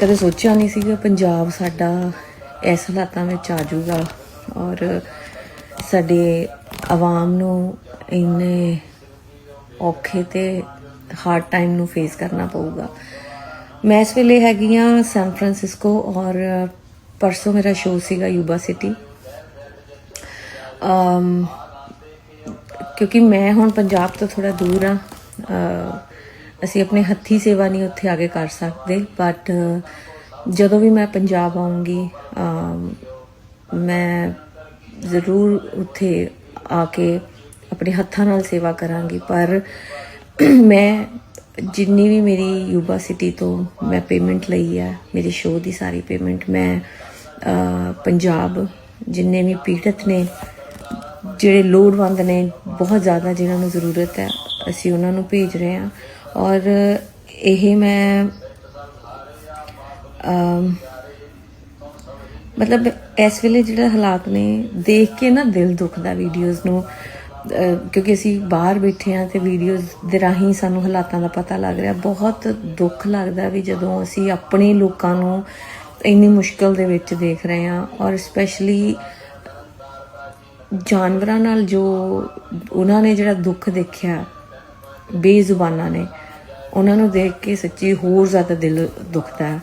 ਕਦੇ ਸੋਚਿਆ ਨਹੀਂ ਸੀਗਾ ਪੰਜਾਬ ਸਾਡਾ ਇਸ ਹਾਲਾਤਾਂ ਵਿੱਚ ਆ ਜਾਊਗਾ। ਔਰ ਸਾਡੇ ਆਵਾਮ ਨੂੰ ਇੰਨੇ ਔਖੇ ਤੇ ਹਾਰਡ ਟਾਈਮ ਨੂੰ ਫੇਸ ਕਰਨਾ ਪਊਗਾ। ਮੈਂ ਇਸ ਵੇਲੇ ਹੈਗੀ ਆ ਸੈਨ ਫਰਾਂਸਿਸਕੋ ਔਰ ਪਰਸੋਂ ਮੇਰਾ ਸ਼ੋਅ ਸੀਗਾ ਯੂਬਾ ਸਿਟੀ ਅਮ, ਕਿਉਂਕਿ ਮੈਂ ਹੁਣ ਪੰਜਾਬ ਤੋਂ ਥੋੜਾ ਦੂਰ ਆ। ਅਸੀਂ ਆਪਣੇ ਹੱਥੀ ਸੇਵਾ ਨਹੀਂ ਉੱਥੇ ਆ ਕੇ ਕਰ ਸਕਦੇ ਬਟ ਜਦੋਂ ਵੀ ਮੈਂ ਪੰਜਾਬ ਆਉਂਗੀ ਮੈਂ ਜ਼ਰੂਰ ਉੱਥੇ ਆ ਕੇ ਆਪਣੇ ਹੱਥਾਂ ਨਾਲ ਸੇਵਾ ਕਰਾਂਗੀ। ਪਰ ਮੈਂ ਜਿੰਨੀ ਵੀ ਮੇਰੀ ਯੂਬਾ ਸਿਟੀ ਤੋਂ ਮੈਂ ਪੇਮੈਂਟ ਲਈ ਹੈ, ਮੇਰੀ ਸ਼ੋਅ ਦੀ ਸਾਰੀ ਪੇਮੈਂਟ ਮੈਂ ਪੰਜਾਬ ਜਿੰਨੇ ਵੀ ਪੀੜਤ ਨੇ, ਜਿਹੜੇ ਲੋੜਵੰਦ ਨੇ, ਬਹੁਤ ਜ਼ਿਆਦਾ ਜਿਨ੍ਹਾਂ ਨੂੰ ਜ਼ਰੂਰਤ ਹੈ, ਅਸੀਂ ਉਹਨਾਂ ਨੂੰ ਭੇਜ ਰਹੇ ਹਾਂ। ਔਰ ਇਹ ਮੈਂ ਮਤਲਬ ਇਸ ਵੇਲੇ ਜਿਹੜੇ ਹਾਲਾਤ ਨੇ, ਦੇਖ ਕੇ ਨਾ ਦਿਲ ਦੁਖਦਾ ਵੀਡੀਓਜ਼ ਨੂੰ। ਕਿਉਂਕਿ ਅਸੀਂ ਬਾਹਰ ਬੈਠੇ ਆ ਤੇ ਵੀਡੀਓਜ਼ ਦੇ ਰਾਹੀਂ ਸਾਨੂੰ ਹਾਲਾਤਾਂ ਦਾ ਪਤਾ ਲੱਗ ਰਿਹਾ। ਬਹੁਤ ਦੁੱਖ ਲੱਗਦਾ ਵੀ ਜਦੋਂ ਅਸੀਂ ਆਪਣੇ ਲੋਕਾਂ ਨੂੰ ਇੰਨੀ ਮੁਸ਼ਕਲ ਦੇ ਵਿੱਚ ਦੇਖ ਰਹੇ ਹਾਂ ਔਰ ਸਪੈਸ਼ਲੀ ਜਾਨਵਰਾਂ ਨਾਲ ਜੋ ਉਹਨਾਂ ਨੇ ਜਿਹੜਾ ਦੁੱਖ ਦੇਖਿਆ ਬੇਜ਼ੁਬਾਨਾਂ ਨੇ। ਉਹਨਾਂ ਨੂੰ ਦੇਖ ਕੇ ਸੱਚੀ ਹੋਰ ਜ਼ਿਆਦਾ ਦਿਲ ਦੁਖਦਾ